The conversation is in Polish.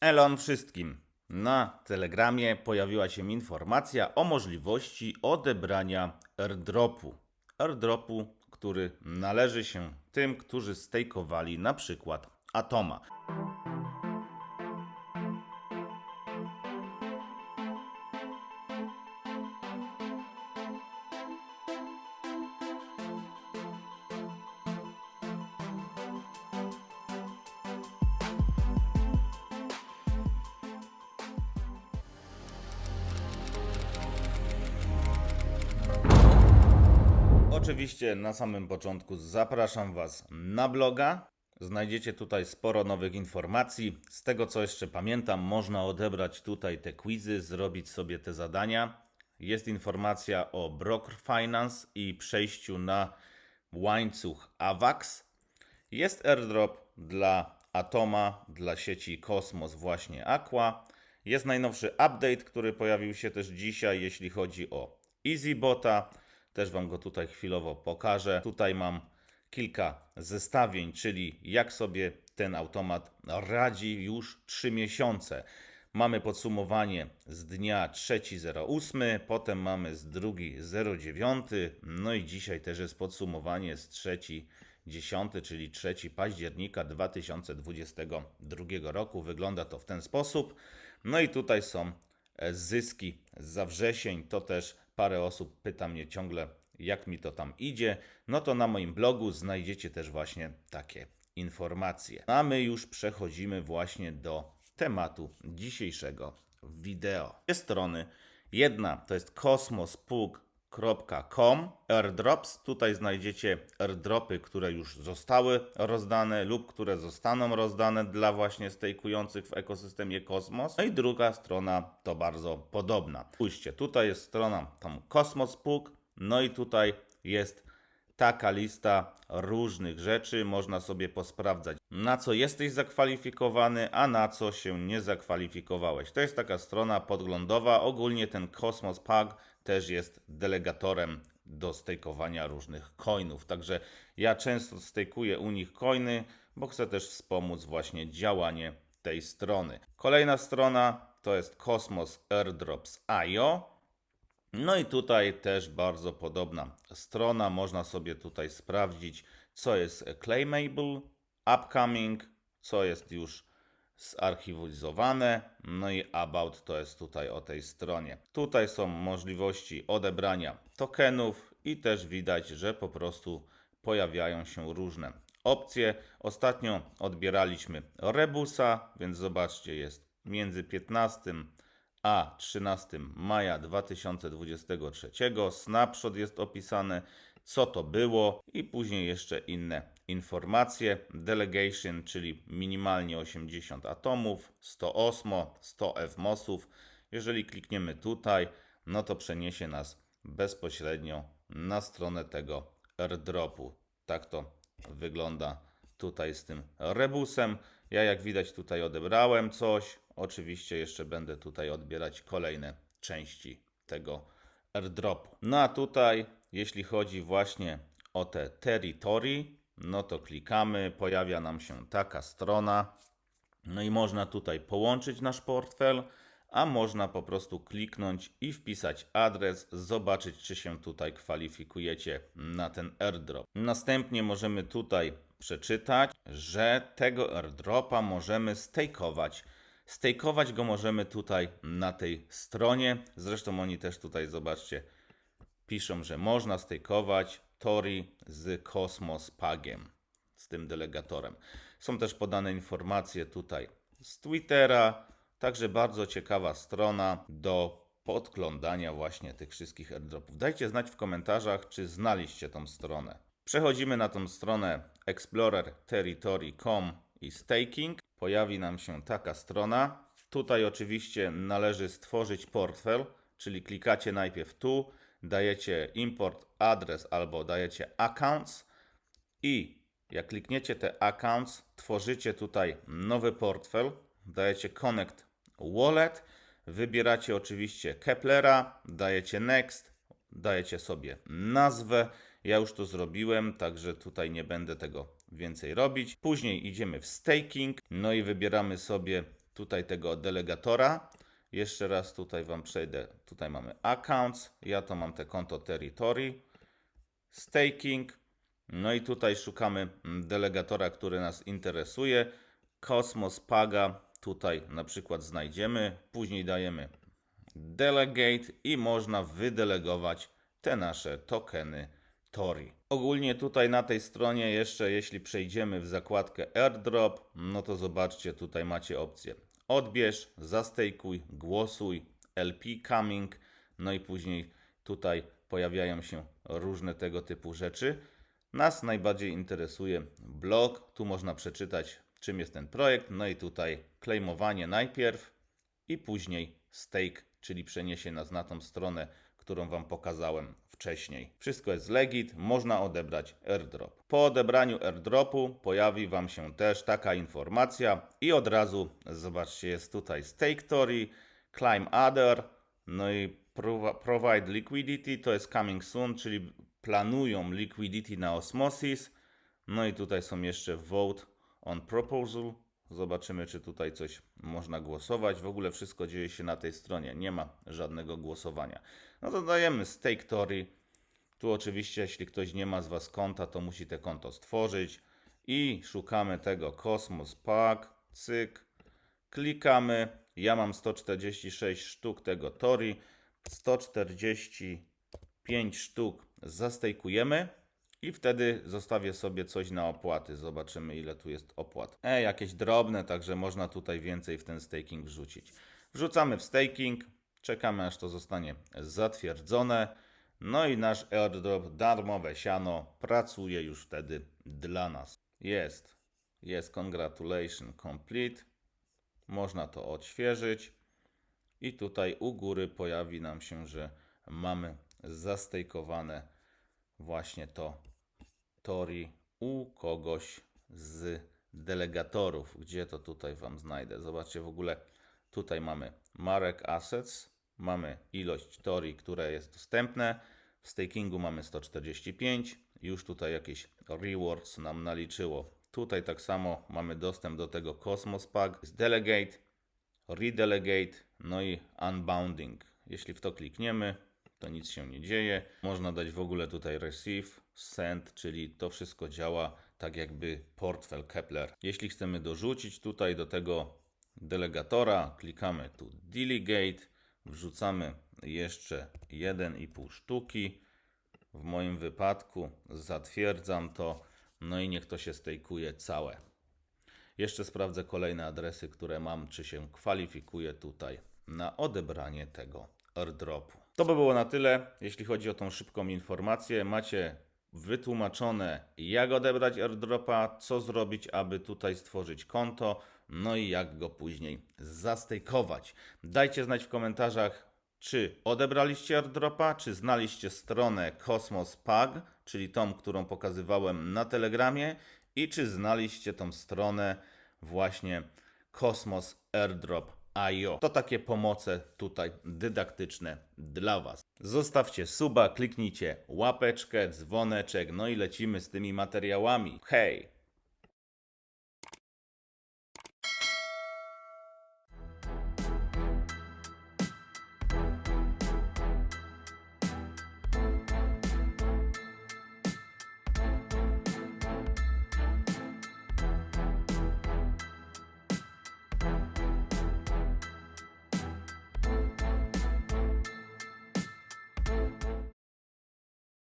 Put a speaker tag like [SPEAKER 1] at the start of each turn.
[SPEAKER 1] Elon wszystkim. Na Telegramie pojawiła się informacja o możliwości odebrania airdropu. Airdropu, który należy się tym, którzy stejkowali na przykład Atoma. Oczywiście na samym początku zapraszam Was na bloga. Znajdziecie tutaj sporo nowych informacji. Z tego co jeszcze pamiętam, można odebrać tutaj te quizy, zrobić sobie te zadania. Jest informacja o Broker Finance i przejściu na łańcuch AVAX. Jest airdrop dla Atoma, dla sieci Kosmos właśnie Aqua. Jest najnowszy update, który pojawił się też dzisiaj, jeśli chodzi o EasyBota. Też Wam go tutaj chwilowo pokażę. Tutaj mam kilka zestawień, czyli jak sobie ten automat radzi już 3 miesiące. Mamy podsumowanie z dnia 3.08, potem mamy z 2.09, no i dzisiaj też jest podsumowanie z 3.10, czyli 3 października 2022 roku. Wygląda to w ten sposób. No i tutaj są e, zyski za wrzesień. To też parę osób pyta mnie ciągle, jak mi to tam idzie. No to na moim blogu znajdziecie też właśnie takie informacje. A my już przechodzimy właśnie do tematu dzisiejszego wideo. Dwie strony. Jedna to jest kosmospug.com airdrops. Tutaj znajdziecie airdropy, które już zostały rozdane lub które zostaną rozdane dla właśnie stejkujących w ekosystemie Kosmos. No i druga strona to bardzo podobna. Spójrzcie, tutaj jest strona tam Kosmospug, no i tutaj jest taka lista różnych rzeczy. Można sobie posprawdzać, na co jesteś zakwalifikowany, a na co się nie zakwalifikowałeś. To jest taka strona podglądowa. Ogólnie ten Cosmos Pug też jest delegatorem do stejkowania różnych coinów. Także ja często stejkuję u nich coiny, bo chcę też wspomóc właśnie działanie tej strony. Kolejna strona to jest Cosmos Airdrops.io. No i tutaj też bardzo podobna strona. Można sobie tutaj sprawdzić, co jest claimable, upcoming, co jest już zarchiwizowane. No i about to jest tutaj o tej stronie. Tutaj są możliwości odebrania tokenów i też widać, że po prostu pojawiają się różne opcje. Ostatnio odbieraliśmy Rebusa, więc zobaczcie, jest między 15 a 13 maja 2023. Snapshot jest opisany, co to było i później jeszcze inne informacje. Delegation, czyli minimalnie 80 atomów, 100 osmo, 100 FMOSów. Jeżeli klikniemy tutaj, no to przeniesie nas bezpośrednio na stronę tego airdropu. Tak to wygląda tutaj z tym rebusem. Ja jak widać tutaj odebrałem coś. Oczywiście jeszcze będę tutaj odbierać kolejne części tego airdropu. No a tutaj, jeśli chodzi właśnie o te territory, no to klikamy, pojawia nam się taka strona. No i można tutaj połączyć nasz portfel, a można po prostu kliknąć i wpisać adres, zobaczyć czy się tutaj kwalifikujecie na ten airdrop. Następnie możemy tutaj przeczytać, że tego airdropa możemy stakeować. Stakeować go możemy tutaj na tej stronie. Zresztą oni też tutaj, zobaczcie, piszą, że można stakeować Tori z Cosmos Pagiem, z tym delegatorem. Są też podane informacje tutaj z Twittera, także bardzo ciekawa strona do podglądania właśnie tych wszystkich airdropów. Dajcie znać w komentarzach, czy znaliście tą stronę. Przechodzimy na tą stronę Explorer Territory.com i Staking. Pojawi nam się taka strona. Tutaj oczywiście należy stworzyć portfel, czyli klikacie najpierw tu, dajecie import adres albo dajecie accounts i jak klikniecie te accounts, tworzycie tutaj nowy portfel, dajecie connect wallet, wybieracie oczywiście Keplera, dajecie next, dajecie sobie nazwę. Ja już to zrobiłem, także tutaj nie będę tego więcej robić. Później idziemy w staking, no i wybieramy sobie tutaj tego delegatora. Jeszcze raz tutaj Wam przejdę. Tutaj mamy accounts. Ja to mam te konto territory. Staking. No i tutaj szukamy delegatora, który nas interesuje. Cosmos Paga. Tutaj na przykład znajdziemy. Później dajemy delegate i można wydelegować te nasze tokeny Tori. Ogólnie tutaj na tej stronie jeszcze jeśli przejdziemy w zakładkę airdrop, no to zobaczcie tutaj macie opcję odbierz, zastejkuj, głosuj, LP coming, no i później tutaj pojawiają się różne tego typu rzeczy. Nas najbardziej interesuje blog, tu można przeczytać czym jest ten projekt, no i tutaj claimowanie najpierw i później stake, czyli przeniesie nas na tą stronę, którą Wam pokazałem wcześniej. Wszystko jest legit, można odebrać airdrop. Po odebraniu airdropu pojawi Wam się też taka informacja i od razu, zobaczcie, jest tutaj stake Tori, climb other, no i provi- provide liquidity, to jest coming soon, czyli planują liquidity na Osmosis. No i tutaj są jeszcze vote on proposal. Zobaczymy, czy tutaj coś można głosować. W ogóle wszystko dzieje się na tej stronie. Nie ma żadnego głosowania. No to dajemy stake Tori. Tu oczywiście, jeśli ktoś nie ma z Was konta, to musi te konto stworzyć. I szukamy tego Cosmos Pack. Cyk. Klikamy. Ja mam 146 sztuk tego Tori. 145 sztuk zastejkujemy. I wtedy zostawię sobie coś na opłaty. Zobaczymy, ile tu jest opłat. E, jakieś drobne, także można tutaj więcej w ten staking wrzucić. Wrzucamy w staking, czekamy aż to zostanie zatwierdzone. No i nasz airdrop, darmowe siano, pracuje już wtedy dla nas. Jest, jest, congratulation complete. Można to odświeżyć. I tutaj u góry pojawi nam się, że mamy zastejkowane właśnie to Tori u kogoś z delegatorów. Gdzie to tutaj Wam znajdę? Zobaczcie w ogóle, tutaj mamy Marek Assets, mamy ilość Tori, które jest dostępne. W stakingu mamy 145, już tutaj jakieś rewards nam naliczyło. Tutaj tak samo mamy dostęp do tego Cosmos Pack, Delegate, Redelegate, no i Unbounding. Jeśli w to klikniemy, to nic się nie dzieje. Można dać w ogóle tutaj receive, send, czyli to wszystko działa tak jakby portfel Kepler. Jeśli chcemy dorzucić tutaj do tego delegatora, klikamy tu delegate, wrzucamy jeszcze 1,5 sztuki. W moim wypadku zatwierdzam to, no i niech to się stejkuje całe. Jeszcze sprawdzę kolejne adresy, które mam, czy się kwalifikuje tutaj na odebranie tego airdropu. To by było na tyle, jeśli chodzi o tą szybką informację. Macie wytłumaczone, jak odebrać airdropa, co zrobić, aby tutaj stworzyć konto, no i jak go później zastejkować. Dajcie znać w komentarzach, czy odebraliście airdropa, czy znaliście stronę Cosmos Pag, czyli tą, którą pokazywałem na Telegramie, i czy znaliście tą stronę właśnie Cosmos Airdrop IO. To takie pomoce tutaj dydaktyczne dla Was. Zostawcie suba, kliknijcie łapeczkę, dzwoneczek, no i lecimy z tymi materiałami. Hej!